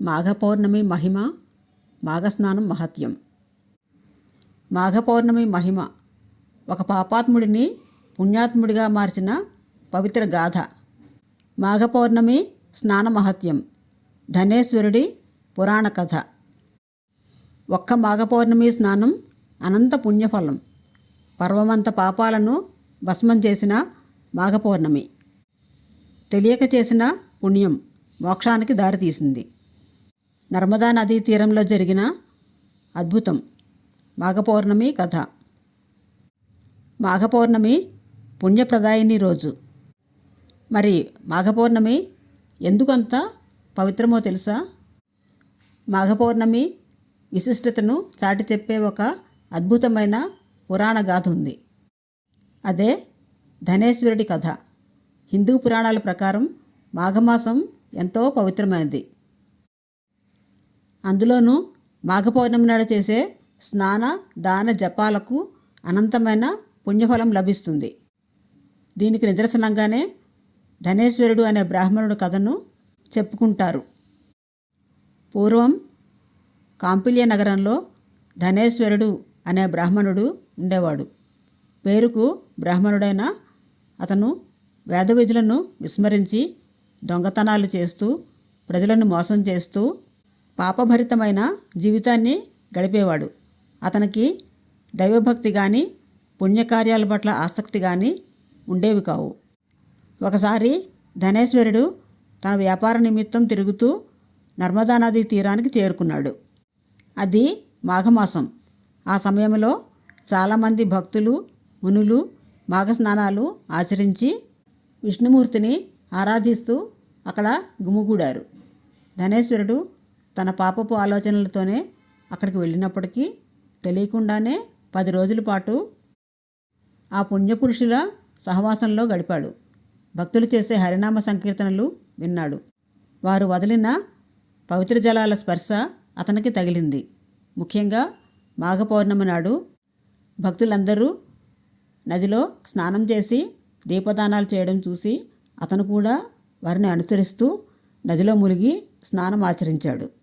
మాఘపౌర్ణమి మహిమ మాఘస్నానం మహత్యం. మాఘపౌర్ణమి మహిమ ఒక పాపాత్ముడిని పుణ్యాత్ముడిగా మార్చిన పవిత్ర గాథ. మాఘపౌర్ణమి స్నాన మహత్యం ధనేశ్వరుడి పురాణ కథ. ఒక్క మాఘపౌర్ణమి స్నానం అనంత పుణ్యఫలం పర్వమంత పాపాలను భస్మం చేసిన మాఘపౌర్ణమి. తెలియక చేసిన పుణ్యం మోక్షానికి దారితీసింది. నర్మదా నదీ తీరంలో జరిగిన అద్భుతం. మాఘపౌర్ణమి కథ. మాఘపౌర్ణమి పుణ్యప్రదాయిని రోజు. మరి మాఘపౌర్ణమి ఎందుకంత పవిత్రమో తెలుసా? మాఘపౌర్ణమి విశిష్టతను చాటి చెప్పే ఒక అద్భుతమైన పురాణ గాథ ఉంది. అదే ధనేశ్వరుడి కథ. హిందూ పురాణాల ప్రకారం మాఘమాసం ఎంతో పవిత్రమైనది. అందులోనూ మాఘ పౌర్ణమి నాడు చేసే స్నాన దాన జపాలకు అనంతమైన పుణ్యఫలం లభిస్తుంది. దీనికి నిదర్శనంగానే ధనేశ్వరుడు అనే బ్రాహ్మణుడు కథను చెప్పుకుంటారు. పూర్వం కాంపిల్య నగరంలో ధనేశ్వరుడు అనే బ్రాహ్మణుడు ఉండేవాడు. పేరుకు బ్రాహ్మణుడైన అతను వేద విధులను విస్మరించి దొంగతనాలు చేస్తూ ప్రజలను మోసం చేస్తూ పాపభరితమైన జీవితాన్ని గడిపేవాడు. అతనికి దైవభక్తి కానీ పుణ్యకార్యాల పట్ల ఆసక్తి కానీ ఉండేవి కావు. ఒకసారి ధనేశ్వరుడు తన వ్యాపార నిమిత్తం తిరుగుతూ నర్మదా నదీ తీరానికి చేరుకున్నాడు. అది మాఘమాసం. ఆ సమయంలో చాలామంది భక్తులు మునులు మాఘస్నానాలు ఆచరించి విష్ణుమూర్తిని ఆరాధిస్తూ అక్కడ గుమిగూడారు. ధనేశ్వరుడు తన పాపపు ఆలోచనలతోనే అక్కడికి వెళ్ళినప్పటికీ తెలియకుండానే పది రోజుల పాటు ఆ పుణ్యపురుషుల సహవాసంలో గడిపాడు. భక్తులు చేసే హరినామ సంకీర్తనలు విన్నాడు. వారు వదిలిన పవిత్ర జలాల స్పర్శ అతనికి తగిలింది. ముఖ్యంగా మాఘ పౌర్ణమి నాడు భక్తులందరూ నదిలో స్నానం చేసి దీపదానాలు చేయడం చూసి అతను కూడా వారిని అనుసరిస్తూ నదిలో మునిగి స్నానం ఆచరించాడు.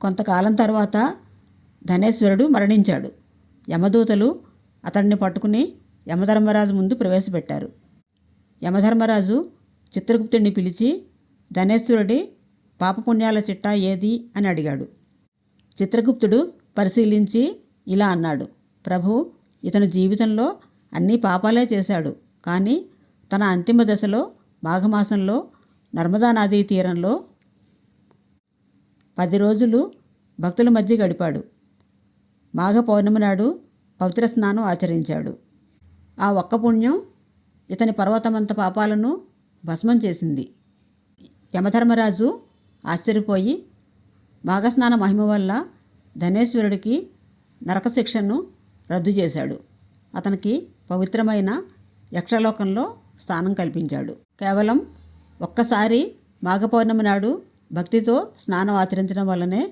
కొంతకాలం తర్వాత ధనేశ్వరుడు మరణించాడు. యమదూతలు అతడిని పట్టుకుని యమధర్మరాజు ముందు ప్రవేశపెట్టారు. యమధర్మరాజు చిత్రగుప్తుడిని పిలిచి ధనేశ్వరుడి పాపపుణ్యాల చిట్టా ఏది? అని అడిగాడు. చిత్రగుప్తుడు పరిశీలించి ఇలా అన్నాడు ప్రభు ఇతను జీవితంలో అన్ని పాపాలే చేశాడు. కానీ తన అంతిమ దశలో మాఘమాసంలో నర్మదా నదీ తీరంలో పది రోజులు భక్తుల మధ్య గడిపాడు. మాఘ పౌర్ణమి నాడు పవిత్ర స్నానం ఆచరించాడు. ఆ ఒక్క పుణ్యం ఇతని పర్వతమంత పాపాలను భస్మం చేసింది. యమధర్మరాజు ఆశ్చర్యపోయి మాఘస్నాన మహిమ వల్ల ధనేశ్వరుడికి నరకశిక్షను రద్దు చేశాడు. అతనికి పవిత్రమైన యక్షలోకంలో స్థానం కల్పించాడు. కేవలం ఒక్కసారి మాఘ పౌర్ణమి నాడు భక్తితో స్నానం ఆచరించడం వల్లనే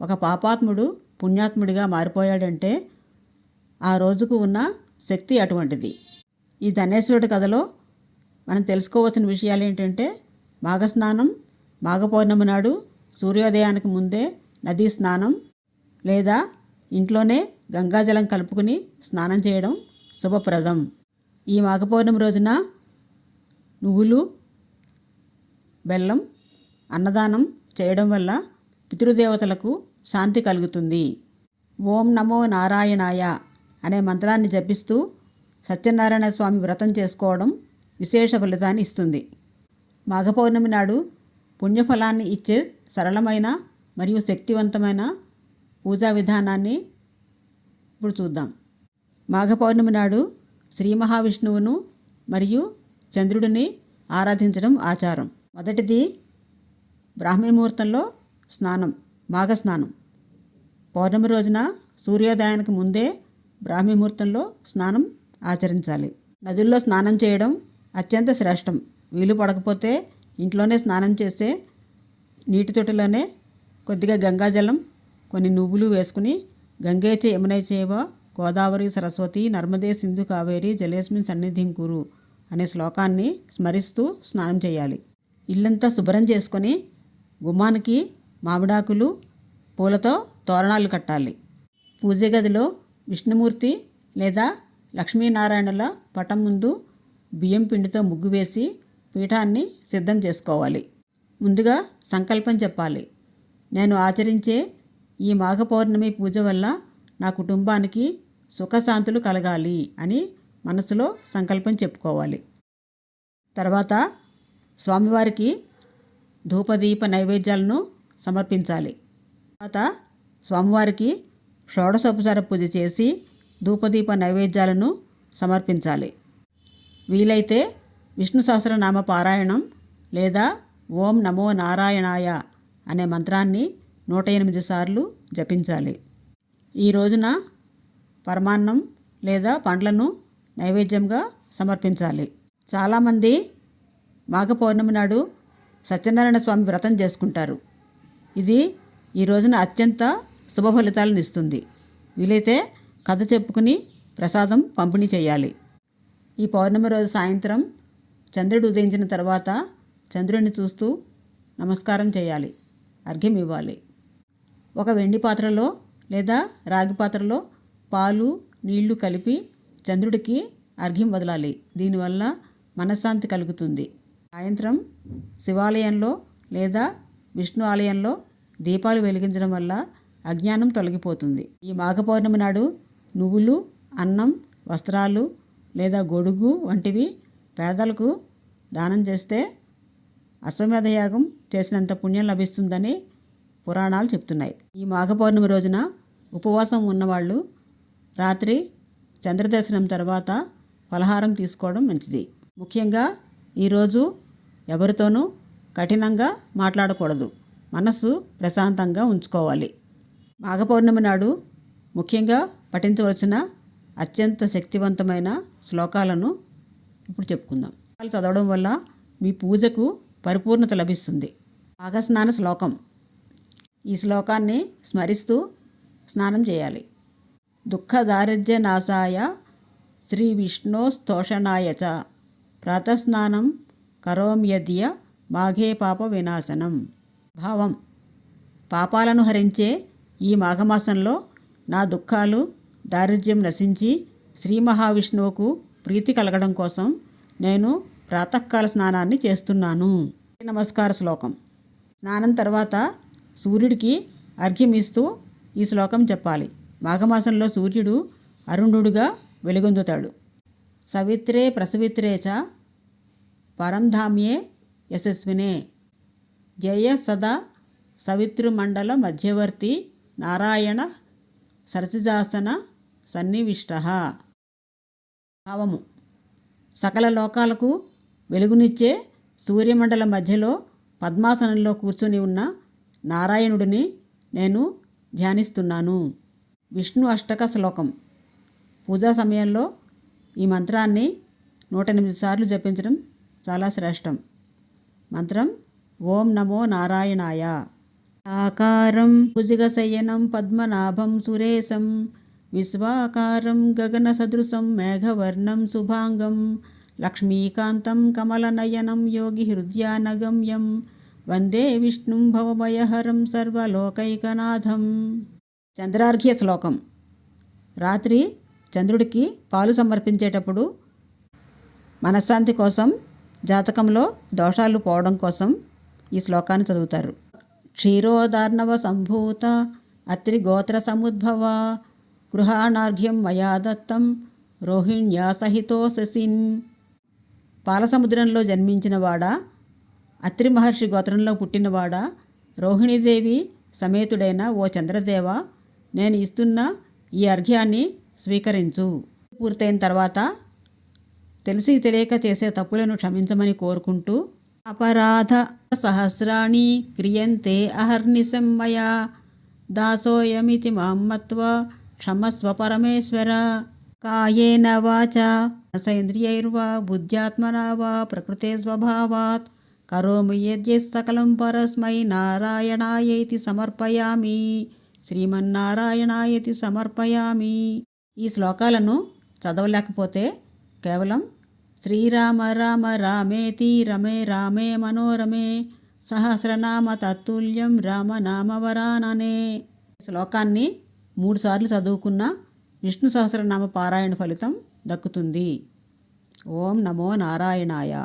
ఒక పాపాత్ముడు పుణ్యాత్ముడిగా మారిపోయాడంటే ఆ రోజుకు ఉన్న శక్తి అటువంటిది. ఈ ధనేశ్వరుడి కథలో మనం తెలుసుకోవాల్సిన విషయాలు ఏంటంటే మాఘస్నానం మాఘపౌర్ణమి నాడు సూర్యోదయానికి ముందే నదీ స్నానం లేదా ఇంట్లోనే గంగాజలం కలుపుకుని స్నానం చేయడం శుభప్రదం. ఈ మాఘపౌర్ణమి రోజున నువ్వులు బెల్లం అన్నదానం చేయడం వల్ల పితృదేవతలకు శాంతి కలుగుతుంది. ఓం నమో నారాయణాయ అనే మంత్రాన్ని జపిస్తూ సత్యనారాయణ స్వామి వ్రతం చేసుకోవడం విశేష ఫలితాన్ని ఇస్తుంది. మాఘ పౌర్ణమి నాడు పుణ్యఫలాన్ని ఇచ్చే సరళమైన మరియు శక్తివంతమైన పూజా విధానాన్ని ఇప్పుడు చూద్దాం. మాఘ పౌర్ణమి నాడు శ్రీ మహావిష్ణువును మరియు చంద్రుడిని ఆరాధించడం ఆచారం. మొదటిది బ్రాహ్మీ ముహూర్తంలో స్నానం మాఘ స్నానం పౌర్ణమి రోజున సూర్యోదయానికి ముందే బ్రాహ్మీ ముహూర్తంలో స్నానం ఆచరించాలి. నదుల్లో స్నానం చేయడం అత్యంత శ్రేష్టం. వీలు పడకపోతే ఇంట్లోనే స్నానం చేస్తే నీటి తొట్టిలోనే కొద్దిగా గంగాజలం కొన్ని నువ్వులు వేసుకుని గంగైచే యమునైచేవ గోదావరి సరస్వతి నర్మదే సింధు కావేరి జలేస్మిన్ సన్నిధిం కురు అనే శ్లోకాన్ని స్మరిస్తూ స్నానం చేయాలి. ఇల్లంతా శుభ్రం చేసుకొని గుమ్మానికి మామిడాకులు పూలతో తోరణాలు కట్టాలి. పూజ గదిలో విష్ణుమూర్తి లేదా లక్ష్మీనారాయణుల పటం ముందు బియ్యం పిండితో ముగ్గు వేసి పీఠాన్ని సిద్ధం చేసుకోవాలి. ముందుగా సంకల్పం చెప్పాలి. నేను ఆచరించే ఈ మాఘ పౌర్ణమి పూజ వల్ల నా కుటుంబానికి సుఖశాంతులు కలగాలి అని మనసులో సంకల్పం చెప్పుకోవాలి. తర్వాత స్వామివారికి ధూపదీప నైవేద్యాలను సమర్పించాలి. తర్వాత స్వామివారికి షోడశోపచార పూజ చేసి ధూపదీప నైవేద్యాలను సమర్పించాలి. వీలైతే విష్ణు సహస్రనామ పారాయణం లేదా ఓం నమో నారాయణాయ అనే మంత్రాన్ని నూట ఎనిమిది సార్లు జపించాలి. ఈ రోజున పరమాన్నం లేదా పండ్లను నైవేద్యంగా సమర్పించాలి. చాలామంది మాఘ పౌర్ణమి నాడు సత్యనారాయణ స్వామి వ్రతం చేసుకుంటారు. ఇది ఈ రోజున అత్యంత శుభ ఫలితాలను ఇస్తుంది. వీలైతే కథ చెప్పుకుని ప్రసాదం పంపిణీ చేయాలి. ఈ పౌర్ణమి రోజు సాయంత్రం చంద్రుడు ఉదయించిన తర్వాత చంద్రుడిని చూస్తూ నమస్కారం చేయాలి. అర్ఘ్యం ఇవ్వాలి. ఒక వెండి పాత్రలో లేదా రాగి పాత్రలో పాలు నీళ్ళు కలిపి చంద్రుడికి అర్ఘ్యం వదలాలి. దీనివల్ల మనశ్శాంతి కలుగుతుంది. సాయంత్రం శివాలయంలో లేదా విష్ణు ఆలయంలో దీపాలు వెలిగించడం వల్ల అజ్ఞానం తొలగిపోతుంది. ఈ మాఘ పౌర్ణమి నాడు నువ్వులు అన్నం వస్త్రాలు లేదా గొడుగు వంటివి పేదలకు దానం చేస్తే అశ్వమేధ యాగం చేసినంత పుణ్యం లభిస్తుందని పురాణాలు చెప్తున్నాయి. ఈ మాఘ పౌర్ణమి రోజున ఉపవాసం ఉన్నవాళ్ళు రాత్రి చంద్రదర్శనం తర్వాత ఫలహారం తీసుకోవడం మంచిది. ముఖ్యంగా ఈరోజు ఎవరితోనూ కఠినంగా మాట్లాడకూడదు. మనస్సు ప్రశాంతంగా ఉంచుకోవాలి. మాఘ పౌర్ణమి నాడు ముఖ్యంగా పఠించవలసిన అత్యంత శక్తివంతమైన శ్లోకాలను ఇప్పుడు చెప్పుకుందాం. శ్లోకాలు చదవడం వల్ల మీ పూజకు పరిపూర్ణత లభిస్తుంది. మాఘస్నాన శ్లోకం. ఈ శ్లోకాన్ని స్మరిస్తూ స్నానం చేయాలి. దుఃఖ దారిద్ర్య నాశాయ శ్రీ విష్ణోస్తోషణాయ చ. ప్రాతస్నానం కరోమ్యద్య మాఘే పాప వినాశనం. భావం. పాపాలను హరించే ఈ మాఘమాసంలో నా దుఃఖాలు దారిద్ర్యం నశించి శ్రీ మహావిష్ణువుకు ప్రీతి కలగడం కోసం నేను ప్రాతకాల స్నానాన్ని చేస్తున్నాను. నమస్కార శ్లోకం. స్నానం తర్వాత సూర్యుడికి అర్ఘ్యం ఇస్తూ ఈ శ్లోకం చెప్పాలి. మాఘమాసంలో సూర్యుడు అరుణుడుగా వెలుగొందుతాడు. సవిత్రే ప్రసవిత్రే చ పరంధామ్యే యశస్వినే. జయ సదా సవితృమండల మధ్యవర్తి నారాయణ సరసిజాసన సన్నివిష్ట. భావము. సకల లోకాలకు వెలుగునిచ్చే సూర్యమండల మధ్యలో పద్మాసనంలో కూర్చొని ఉన్న నారాయణుడిని నేను ధ్యానిస్తున్నాను. విష్ణు అష్టక శ్లోకం. పూజా సమయంలో ఈ మంత్రాన్ని నూట ఎనిమిది సార్లు జపించడం చాలా శ్రేష్టం. మంత్రం ఓం నమో నారాయణాయ. ఆకారం భుజగశయనం పద్మనాభం సురేశం విశ్వాకారం గగన సదృశం మేఘవర్ణం శుభాంగం లక్ష్మీకాంతం కమలనయనం యోగి హృదయానగమ్యం వందే విష్ణుం భవమయహరం సర్వలోకైకనాథం. చంద్రార్ఘ్య శ్లోకం. రాత్రి చంద్రుడికి పాలు సమర్పించేటప్పుడు మనశ్శాంతి కోసం జాతకంలో దోషాలు పోవడం కోసం ఈ శ్లోకాన్ని చదువుతారు. క్షీరోదార్ణవ సంభూత అత్రి గోత్ర సముద్భవ గృహాణార్ఘ్యం మయా దత్తం రోహిణ్యా సహితో శశిన్. పాలసముద్రంలో జన్మించినవాడా అత్రి మహర్షి గోత్రంలో పుట్టినవాడా రోహిణీదేవి సమేతుడైన ఓ చంద్రదేవ నేను ఇస్తున్న ఈ అర్ఘ్యాన్ని స్వీకరించు. పూర్తయిన తర్వాత తెలిసి తెలియక చేసే తప్పులను క్షమించమని కోరుకుంటూ అపరాధ సహస్రాణి క్రియంతే అహర్నిశం మయా దాసోయమితి మహమ్మత్వ క్షమస్వ పరమేశ్వర. కాయేన వాచ సేంద్రియైర్వా బుద్ధ్యాత్మనా వా ప్రకృతే స్వభావాత్ కరోమి సకలం పరస్మై నారాయణాయతి సమర్పయామి శ్రీమన్నారాయణాయతి సమర్పయామి ఈ శ్లోకాలను చదవలేకపోతే కేవలం శ్రీరామ రామ రామేతి రమే రామే మనోరమే సహస్రనామ తత్తుల్యం రామనామవరాననే. శ్లోకాన్ని మూడుసార్లు చదువుకున్న విష్ణు సహస్రనామ పారాయణ ఫలితం దక్కుతుంది. ఓం నమో నారాయణాయ.